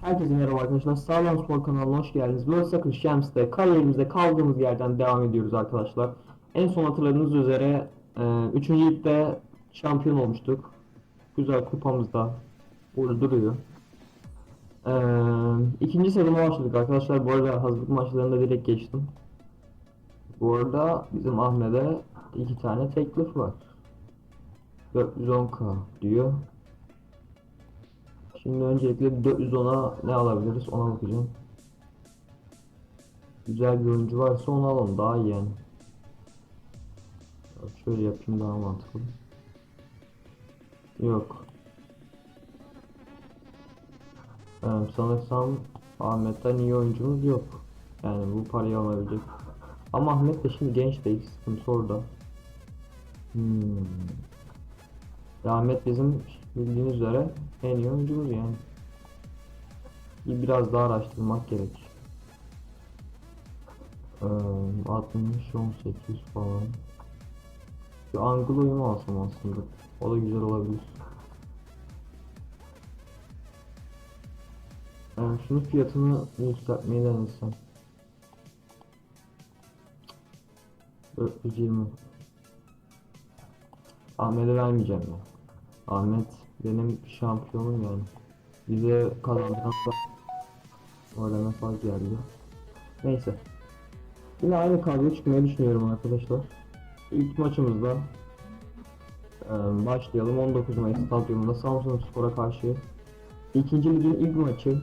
Herkese merhaba arkadaşlar. Sağlam Spor kanalına hoş geldiniz. Los Sakın Şems'te kariyerimizde kaldığımız yerden devam ediyoruz arkadaşlar. En son hatırladığınız üzere 3. ligde şampiyon olmuştuk. Güzel kupamız da burada duruyor. E, ikinci sezona başladık arkadaşlar. Bu arada hazırlık maçlarında direkt geçtim. Bu arada bizim Ahmet'e iki tane teklif var. 410k diyor. Şimdi öncelikle 410'a ne alabiliriz ona bakacağım. Güzel bir oyuncu varsa onu alalım daha iyi yani. Şöyle yapayım daha mantıklı. Yok. Evet, sanırsam Ahmet'ten iyi oyuncumuz yok. Yani bu parayı alabilecek. Ama Ahmet de şimdi genç değil. Sıkıntı orada. Hmm. Ahmet bizim bildiğiniz üzere en iyi oyuncumuz yani. Bir biraz daha araştırmak gerek. Ee, 60 18 falan. Şu Anglo'yu mu alsam aslında? O da güzel olabilir. Yani şunun fiyatını yükseltmeyi denesem. 420 Ahmet'e vermeyeceğim ya. Ahmet benim şampiyonum yani. Bize kazandıran da orada mesaj geldi. Neyse. Yine aynı kadroya çıkmayı düşünüyorum arkadaşlar. İlk maçımızda e, başlayalım. 19 Mayıs stadyumunda Samsun Spor'a karşı. İkinci ligin ilk maçı.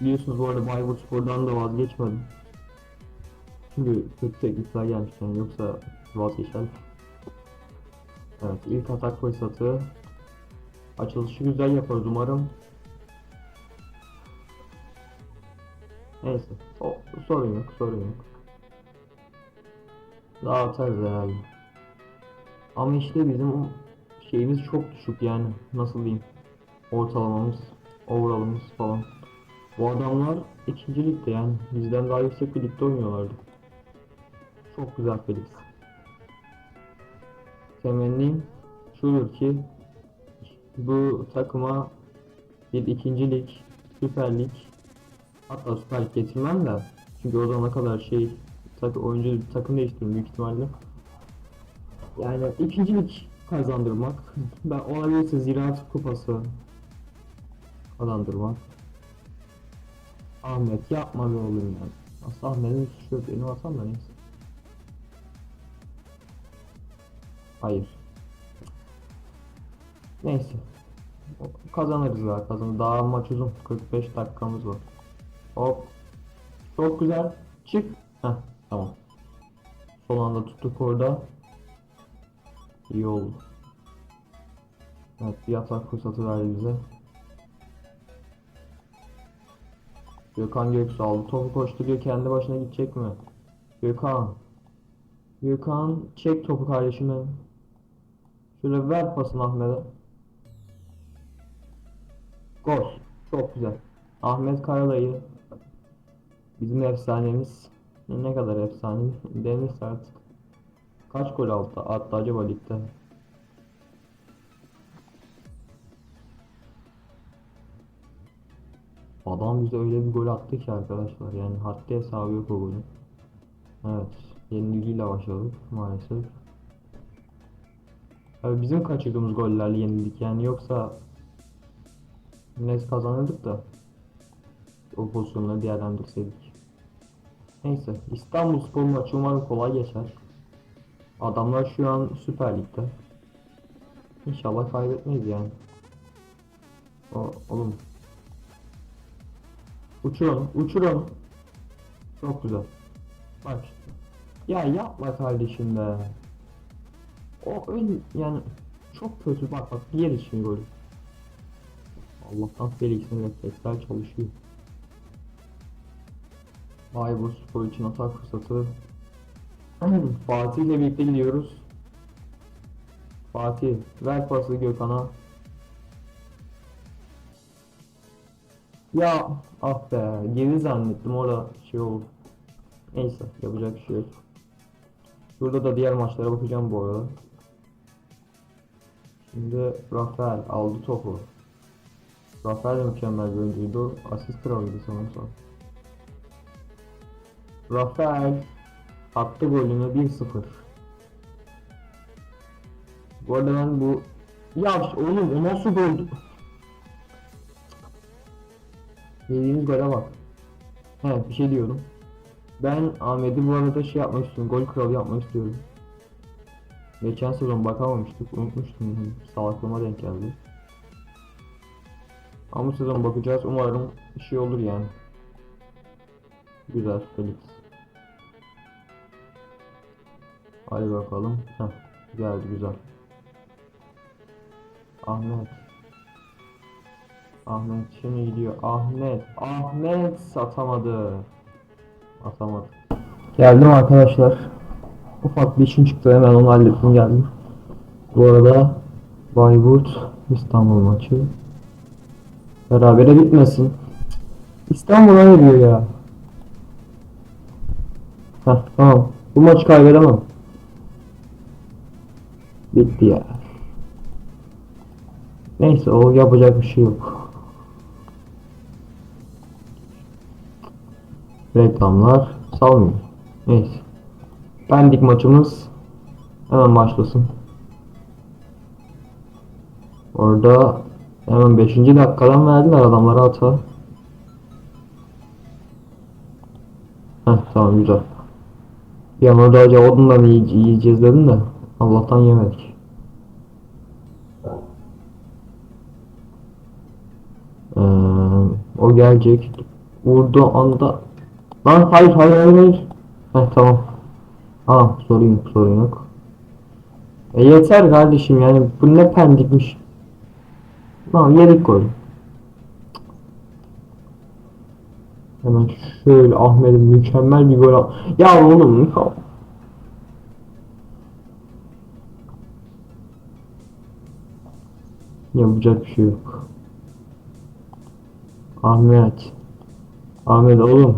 Biliyorsunuz bu arada Bayburt Spor'dan da vazgeçmedim. Çünkü kötü teklifler gelmiş yani yoksa vazgeçerdim. Evet ilk atak fırsatı. Açılışı güzel yaparız umarım. Neyse. O, sorun yok sorun yok. Daha atarız herhalde. Ama işte bizim şeyimiz çok düşük yani. Nasıl diyeyim. Ortalamamız, overall'ımız falan. Bu adamlar ikinci ligde yani. Bizden daha yüksek bir ligde oynuyorlardı. Çok güzel Felix temennim şudur ki bu takıma bir ikinci lig, süper lig hatta süper lig getirmem de çünkü o zamana kadar şey tak oyuncu takım değiştiririm büyük ihtimalle. Yani ikinci lig kazandırmak, ben olabilirse Ziraat Kupası kazandırmak. Ahmet yapma be oğlum ya. Aslında Ahmet'in suçu yok, benim hatam da neyse. Hayır. Neyse. Kazanırız ya kazan. Daha maç uzun. 45 dakikamız var. Hop. Çok güzel. Çık. Heh, tamam. Son anda tuttuk orada. İyi oldu. Evet bir atak fırsatı verdi bize. Gökhan Göksu aldı. Topu koşturuyor. Kendi başına gidecek mi? Gökhan. Gökhan çek topu kardeşime. Şöyle ver pasını Ahmet'e. Gol. Çok güzel. Ahmet Karadayı bizim efsanemiz. Ne kadar efsane denirse artık. Kaç gol attı, attı acaba ligde? Adam bize öyle bir gol attı ki arkadaşlar yani haddi hesabı yok o golün. Evet yenilgiyle başladık maalesef. Abi bizim kaçırdığımız gollerle yenildik yani yoksa net kazanırdık da o pozisyonları değerlendirseydik. Neyse İstanbul Spor maçı umarım kolay geçer. Adamlar şu an Süper Lig'de. İnşallah kaybetmeyiz yani. O, oğlum. Uçurun, uçurun. Çok güzel. Bak. Ya yapma kardeşim be. O ön yani çok kötü bak bak diğer için golü. Allah'tan Felix'in refleksler çalışıyor. Baybur Spor için atak fırsatı. Fatih ile birlikte gidiyoruz. Fatih ver pası Gökhan'a. Ya ah be geri zannettim orada şey oldu. Neyse yapacak bir şey yok. Burada da diğer maçlara bakacağım bu arada. Şimdi Rafael aldı topu. Rafael de mükemmel bir oyuncuydu. Asist kralıydı sanırsam. Rafael attı golünü 1-0. Bu arada ben bu... Ya oğlum o nasıl goldü? Yediğimiz gole bak. He bir şey diyorum. Ben Ahmet'i bu arada şey yapmak istiyorum. Gol kralı yapmak istiyorum. Geçen sezon bakamamıştık. Unutmuştum. Salaklığıma denk geldi. Ama bu sezon bakacağız. Umarım şey olur yani. Güzel Felix. Hadi bakalım. Heh, geldi güzel. Ahmet. Ahmet şimdi gidiyor. Ahmet. Ahmet satamadı. Atamadı. Geldim arkadaşlar. Ufak bir işim çıktı hemen onu hallettim geldim. Bu arada Bayburt İstanbul maçı. Berabere bitmesin. İstanbul'a ne diyor ya? Heh tamam. Bu maçı kaybedemem. Bitti ya. Neyse o yapacak bir şey yok. Reklamlar salmıyor. Neyse. Pendik maçımız hemen başlasın. Orada hemen 5. dakikadan verdiler adamlara hata. Heh tamam güzel. Bir an orada acaba odundan yiye- yiyeceğiz dedim de Allah'tan yemedik. Ee, o gelecek. Vurduğu anda Lan hayır hayır hayır hayır. Heh tamam. Aa sorun yok sorun yok. E yeter kardeşim yani bu ne pendikmiş. Tamam yedik gol. Hemen şöyle Ahmet'in mükemmel bir gol. Ya oğlum ya. Yapacak bir şey yok. Ahmet. Ahmet oğlum.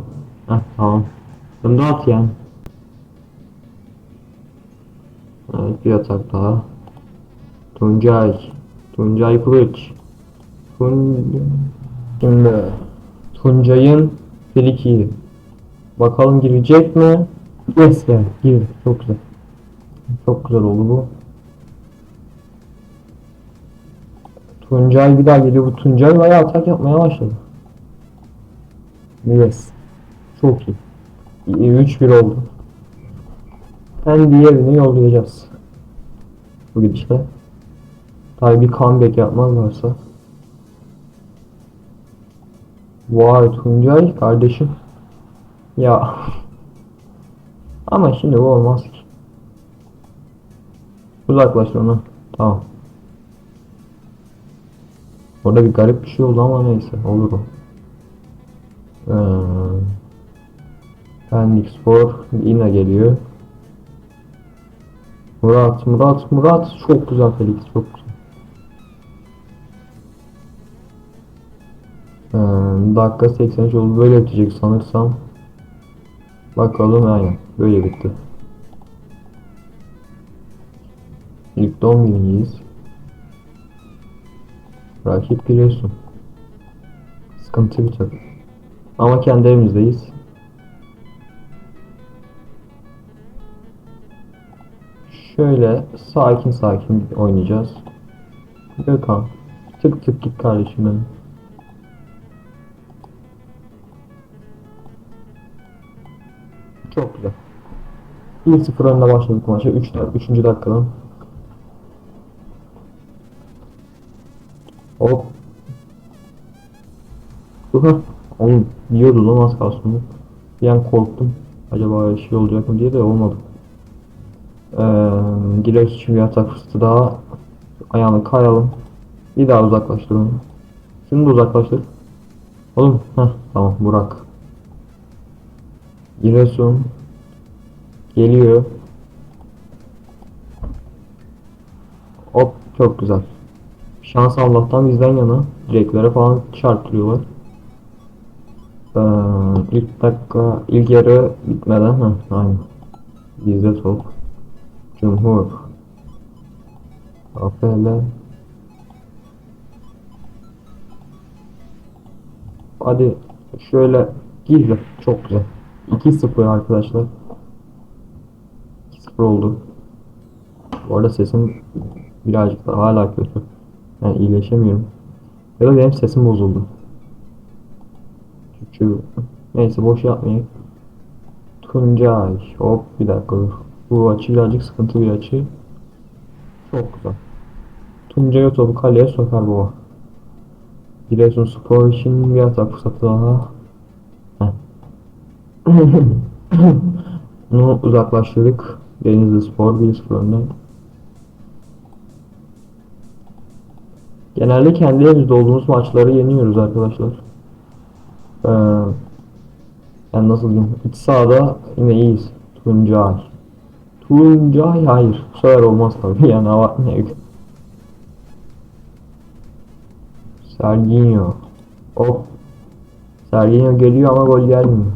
Heh tamam. Bunu da at yani. Evet bir atak daha. Tuncay. Tuncay Kılıç. Tun... Şimdi Tuncay'ın friki. Bakalım girecek mi? Yes ya gir. Çok güzel. Çok güzel oldu bu. Tuncay bir daha geliyor. Bu Tuncay bayağı atak yapmaya başladı. Yes. Çok iyi. 3-1 oldu. Hem diğerini yollayacağız. Bu gidişle. Tabi bir comeback yapmazlarsa. Vay Tuncay kardeşim. Ya. Ama şimdi bu olmaz ki. Uzaklaş onu. Tamam. Orada bir garip bir şey oldu ama neyse olur o. Ee, Pendik Spor yine geliyor. Murat, Murat, Murat çok güzel Felix, çok güzel. Ee, dakika 83 oldu böyle bitecek sanırsam. Bakalım aynen böyle bitti. Ligde 11'iyiz. Rakip Giresun. Sıkıntı bir takım. Ama kendi evimizdeyiz. Şöyle sakin sakin oynayacağız. Gökhan. Tık tık git kardeşim benim. Çok güzel. 1-0 önde başladık maça. 3 3. dakikadan. Hop. Oğlum yiyordu lan az kalsın. Bir an korktum. Acaba şey olacak mı diye de olmadı. Ee, için bir atak fırsatı daha. Ayağını kayalım. Bir daha uzaklaştır onu. Şunu da uzaklaştır. Oğlum heh, tamam Burak. Giresun geliyor. Hop çok güzel. Şans Allah'tan bizden yana. Direklere falan çarptırıyorlar. Ee, ilk dakika, ilk yarı bitmeden ha aynı. Bizde top. Cumhur. AFL. Hadi şöyle girdi. Çok güzel. 2-0 arkadaşlar. 2-0 oldu. Bu arada sesim birazcık da hala kötü. Yani iyileşemiyorum. Ya da benim sesim bozuldu. Çünkü neyse boş yapmayayım. Tuncay. Hop bir dakika dur. Bu açı birazcık sıkıntı bir açı. Çok güzel. Tuncay o topu kaleye sokar baba. Giresun Spor için bir atak fırsatı daha. Bunu uzaklaştırdık. Denizli Spor 1-0 önde. Genelde kendi elimizde olduğumuz maçları yeniyoruz arkadaşlar. Ee, yani nasıl diyeyim? İç sahada yine iyiyiz. Tuncay. Tuncay hayır. Bu sefer olmaz tabii yani abartmaya Serginho. Hop. Serginho geliyor ama gol gelmiyor.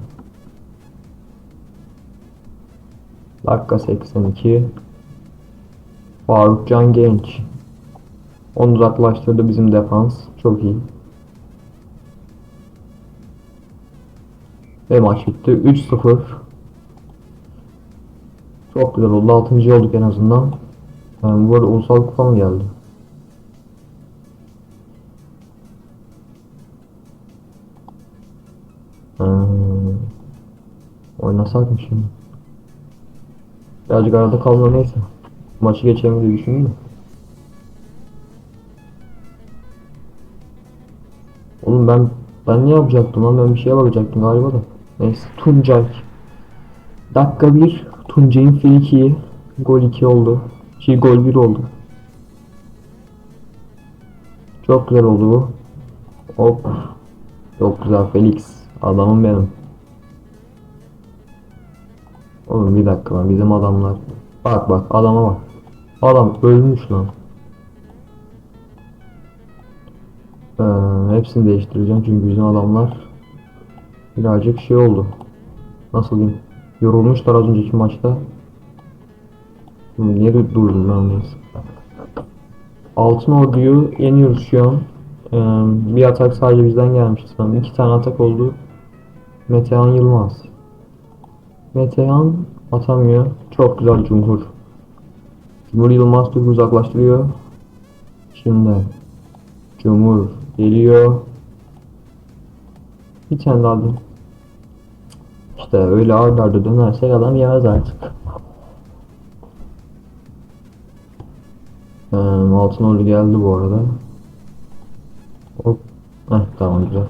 Dakika 82. Farukcan Genç. Onu uzaklaştırdı bizim defans. Çok iyi. Ve maç bitti. 3-0. Çok güzel oldu. 6. olduk en azından. Yani bu arada ulusal kupa mı geldi? Hmm. Oynasak mı şimdi? Birazcık arada kalma neyse. Maçı geçelim diye düşündüm de. Oğlum ben ben ne yapacaktım lan ben bir şeye bakacaktım galiba da. Neyse Tuncay. Dakika 1 Tuncay'ın frikiyi gol 2 oldu. Şey gol 1 oldu. Çok güzel oldu bu. Hop. Çok güzel Felix. Adamım benim. Oğlum bir dakika lan bizim adamlar. Bak bak adama bak. Adam ölmüş lan. Ee, hepsini değiştireceğim çünkü bizim adamlar birazcık şey oldu. Nasıl diyeyim? Yorulmuşlar az önceki maçta. Niye dur- durdum ben neyse. Altın Ordu'yu yeniyoruz şu an. Ee, bir atak sadece bizden gelmişti sanırım. İki tane atak oldu. Metehan Yılmaz. Metehan atamıyor. Çok güzel Cumhur. Cumhur Yılmaz topu uzaklaştırıyor. Şimdi Cumhur geliyor. Bir tane daha. İşte öyle ard arda dönersek adam yemez artık. Ee, altın ordu geldi bu arada. Hop. Heh, tamam güzel.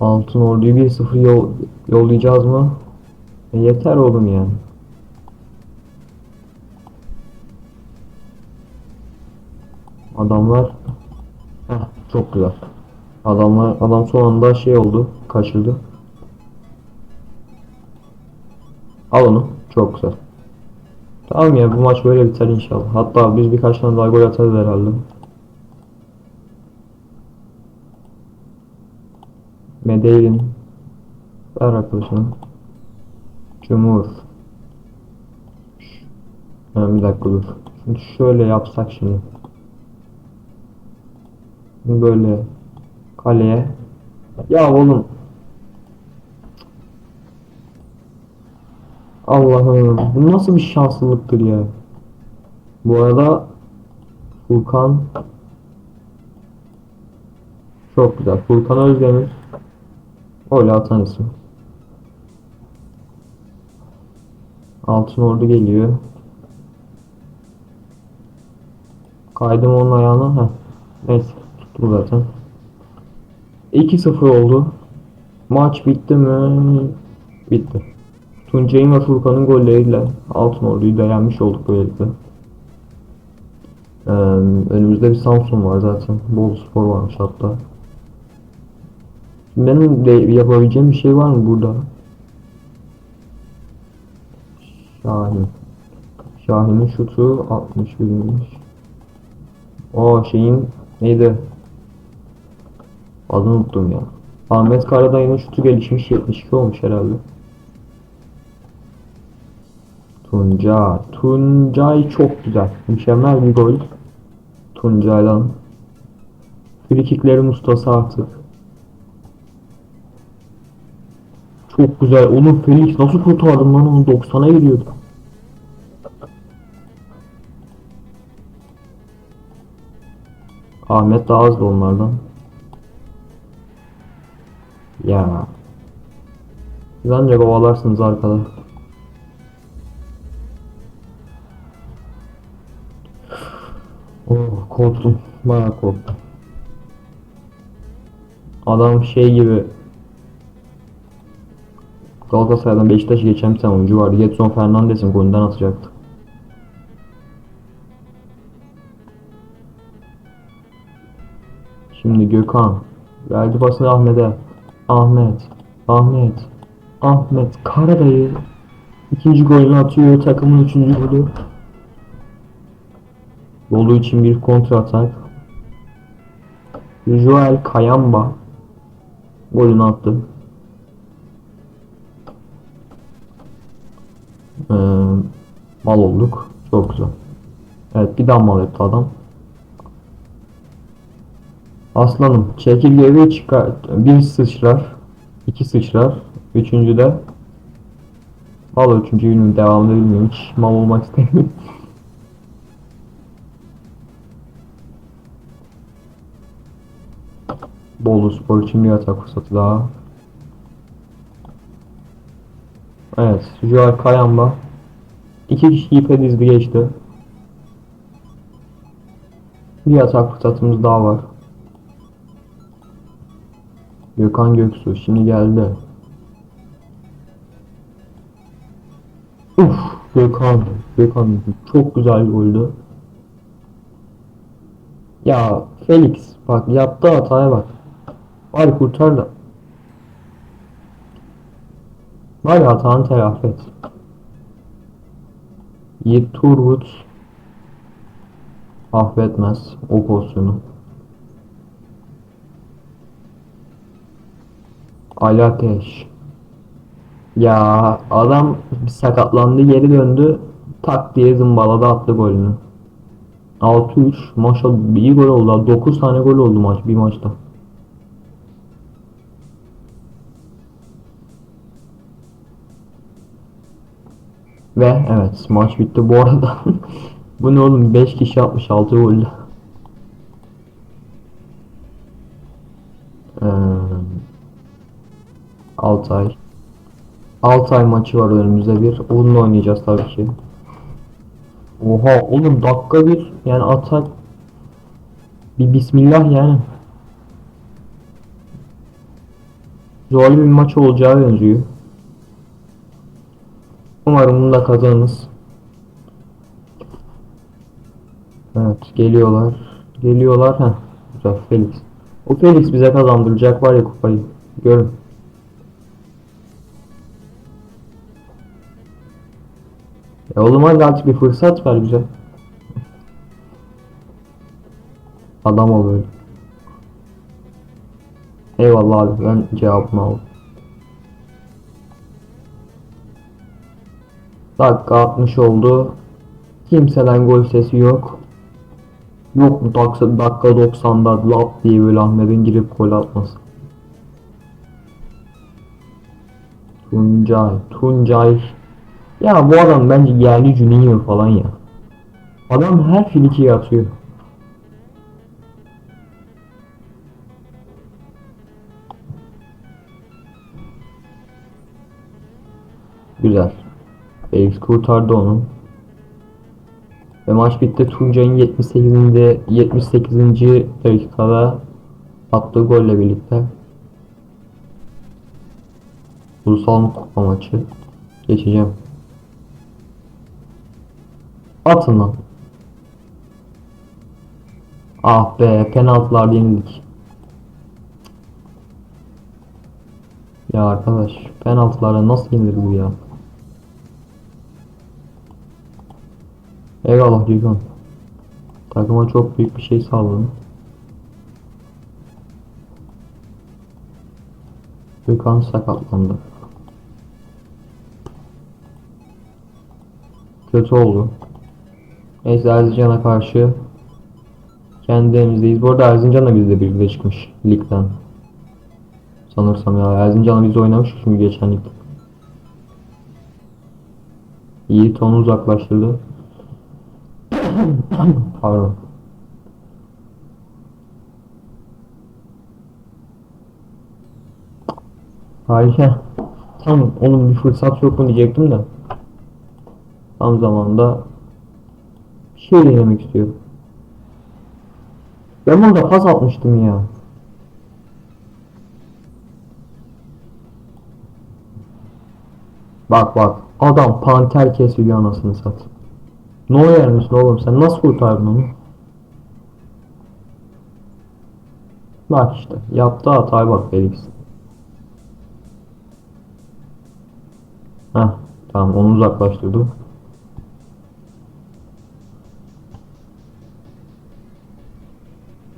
Altın orduyu 1-0 yol, yollayacağız mı? E, yeter oğlum yani. Adamlar Heh, çok güzel. Adamlar adam son anda şey oldu, kaçırdı. Al onu. Çok güzel. Tamam ya bu maç böyle biter inşallah. Hatta biz birkaç tane daha gol atarız herhalde. Medellin. Ver arkadaşına. Cumhur. Ha, bir dakika dur. Şimdi şöyle yapsak şimdi. Böyle kaleye. Ya oğlum. Allah'ım bu nasıl bir şanslılıktır ya. Bu arada Furkan çok güzel. Furkan Özdemir Öyle atan isim. Altın Ordu geliyor. Kaydım onun ayağına. Heh. Neyse. Tuttu zaten. 2-0 oldu. Maç bitti mi? Bitti. Tuncay'ın ve Furkan'ın golleriyle Altın Ordu'yu da yenmiş olduk böylelikle. Ee, önümüzde bir Samsun var zaten. Bol spor varmış hatta. Benim de yapabileceğim bir şey var mı burada? Şahin. Şahin'in şutu 61'miş. O şeyin neydi? Adını unuttum ya. Ahmet Karadayı'nın şutu gelişmiş 72 olmuş herhalde. Tuncay. Tuncay çok güzel. Mükemmel bir gol. Tuncay'dan. Frikiklerin ustası artık. Çok güzel. Oğlum Felix nasıl kurtardın lan onu 90'a gidiyordu. Ahmet daha azdı onlardan. Ya. Siz ancak ovalarsınız arkada. Korktum. Bayağı korktum. Adam şey gibi Galatasaray'dan Beşiktaş'a geçen bir tane oyuncu vardı. Getson Fernandes'in golünden atacaktı. Şimdi Gökhan. Verdi pasını Ahmet'e. Ahmet. Ahmet. Ahmet. Karadayı. ikinci golünü atıyor. Takımın üçüncü golü. Bolu için bir kontra atak. Joel Kayamba. Golünü attı. Ee, mal olduk. Çok güzel. Evet bir daha mal yaptı adam. Aslanım çekirgeyi çıkar. Bir sıçrar. iki sıçrar. Üçüncü de Valla üçüncü bilmiyorum devamını bilmiyorum hiç mal olmak istemiyorum. Bolu Spor bir atak fırsatı daha. Evet, Joel Kayamba. İki kişi ipe dizdi geçti. Bir atak fırsatımız daha var. Gökhan Göksu şimdi geldi. Uf, Gökhan, Gökhan çok güzel goldü. Ya Felix bak yaptığı hataya bak. Bari kurtar da. Bari hatanı telafi et. Yiğit Turgut affetmez o pozisyonu. Ali Ateş. Ya adam sakatlandı geri döndü. Tak diye zımbaladı attı golünü. 6-3 maşallah iyi gol oldu. 9 tane gol oldu maç bir maçta. Ve evet maç bitti bu arada. bu ne oğlum 5 kişi atmış 6 golle. Ee, Altay. Altay maçı var önümüzde bir. Onunla oynayacağız tabii ki. Oha oğlum dakika bir yani atak bir bismillah yani. Zorlu bir maç olacağı benziyor. Umarım bunu da kazanırız. Evet geliyorlar. Geliyorlar. Heh. Güzel Felix. O Felix bize kazandıracak var ya kupayı. Görün. Ya oğlum hadi artık bir fırsat ver bize. Adam ol böyle. Eyvallah abi ben cevabımı aldım. Dakika 60 oldu. Kimseden gol sesi yok. Yok mu dakika, dakika 90'da lap diye böyle Ahmet'in girip gol atması. Tuncay, Tuncay. Ya bu adam bence yerli Junior falan ya. Adam her filiki atıyor. Felix kurtardı onu. Ve maç bitti. Tuncay'ın 78. 78. dakikada attığı golle birlikte. Ulusal kupa maçı. Geçeceğim. Atın lan. Ah be penaltılar yenildik. Ya arkadaş penaltılara nasıl yenilir bu ya? Eyvallah Gökhan. Takıma çok büyük bir şey sağladın. Gökhan sakatlandı. Kötü oldu. Neyse Erzincan'a karşı Kendi evimizdeyiz. Bu arada Erzincan da bizde birde çıkmış ligden. Sanırsam ya Erzincan'la biz oynamış çünkü geçen lig. Yiğit onu uzaklaştırdı. Pardon. Harika. Tam onun bir fırsat yok mu diyecektim de. Tam zamanda bir şey denemek istiyorum. Ben bunu da pas atmıştım ya. Bak bak. Adam panter kesiyor anasını sat. Ne yer misin oğlum sen nasıl kurtardın onu? Bak işte yaptığı hataya bak Felix. Heh tamam onu uzaklaştırdı.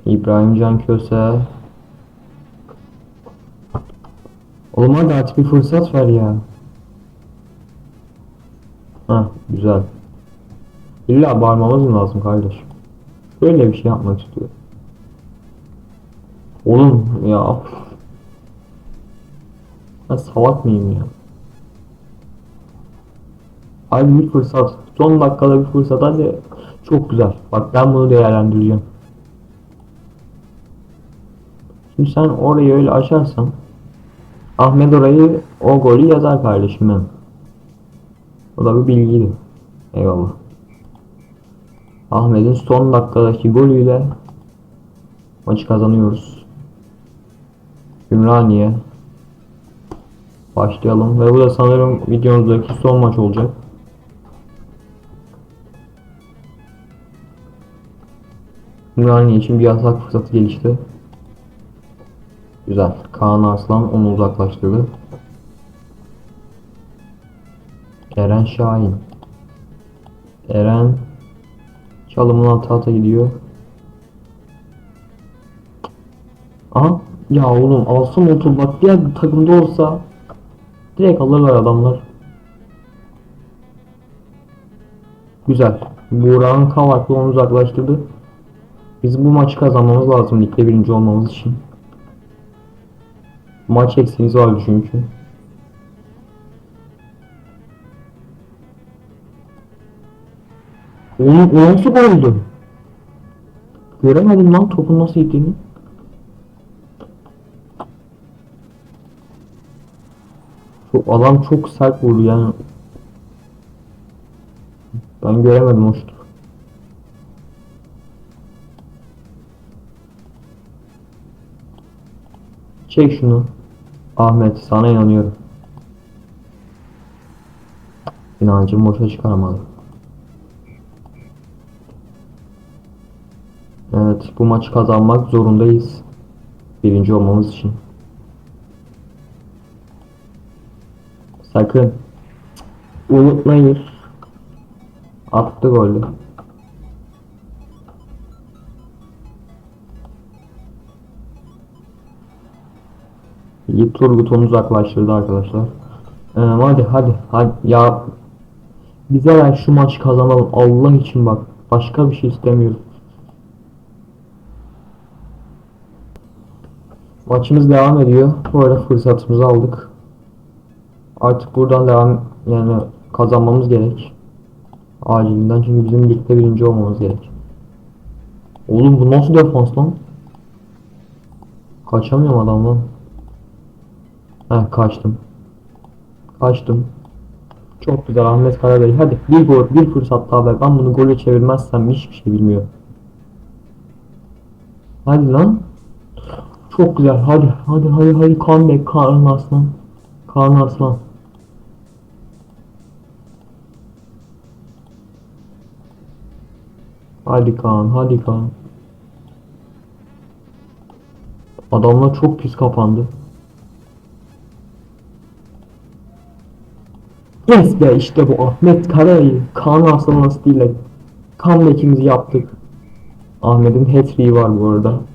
İbrahim Can Köse. Oğlum hadi artık bir fırsat ver ya. Heh güzel. İlla bağırmamız mı lazım kardeşim? Böyle bir şey yapmak istiyor. Oğlum ya. Ben salak mıyım ya? Hadi bir fırsat. Son dakikada bir fırsat hadi. Çok güzel. Bak ben bunu değerlendireceğim. Şimdi sen orayı öyle açarsan Ahmet orayı o golü yazar kardeşim ben. O da bir bilgiydi. Eyvallah. Ahmet'in son dakikadaki golüyle maçı kazanıyoruz. Ümraniye. Başlayalım ve bu da sanırım videomuzdaki son maç olacak. Ümraniye için bir yasak fırsatı gelişti. Güzel. Kaan Arslan onu uzaklaştırdı. Eren Şahin. Eren çalımına ata ata gidiyor. Aha. Ya oğlum alsın o tur bak diğer takımda olsa direkt alırlar adamlar. Güzel. Buğra'nın Kavaklı onu uzaklaştırdı. Biz bu maçı kazanmamız lazım ligde birinci olmamız için. Maç eksiğimiz vardı çünkü. Oğlum o nasıl goldü? Göremedim lan topun nasıl gittiğini. Çok, adam çok sert vurdu yani. Ben göremedim o. Çek şunu. Ahmet sana inanıyorum. İnancımı boşa çıkaramadım. Evet bu maçı kazanmak zorundayız. Birinci olmamız için. Sakın. Unutmayın. Attı golü. Yiğit Turgut onu uzaklaştırdı arkadaşlar. Ee, hadi hadi hadi ya bize ver şu maçı kazanalım Allah için bak başka bir şey istemiyorum. Maçımız devam ediyor. Bu arada fırsatımızı aldık. Artık buradan devam yani kazanmamız gerek. Acilinden çünkü bizim ligde birinci olmamız gerek. Oğlum bu nasıl defans lan? Kaçamıyorum adamdan. Heh kaçtım. Kaçtım. Çok güzel Ahmet Karabey. Hadi bir gol, bir fırsat daha ver. Ben bunu gole çevirmezsem hiçbir şey bilmiyorum. Hadi lan. Çok güzel. Hadi, hadi, hadi, hadi. Comeback Kaan Arslan. Kaan Arslan. Hadi Kaan, hadi Kaan. Adamlar çok pis kapandı. Yes be işte bu Ahmet Karayı Kaan Arslan ile comeback'imizi yaptık. Ahmet'in hat var bu arada.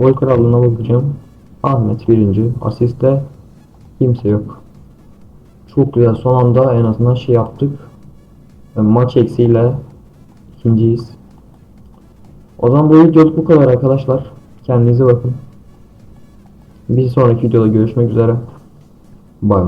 Gol krallığına bakacağım. Ahmet birinci. Asiste kimse yok. Çok güzel. Son anda en azından şey yaptık. E, Maç eksiğiyle ikinciyiz. O zaman bu videoluk bu kadar arkadaşlar. Kendinize bakın. Bir sonraki videoda görüşmek üzere. Bay.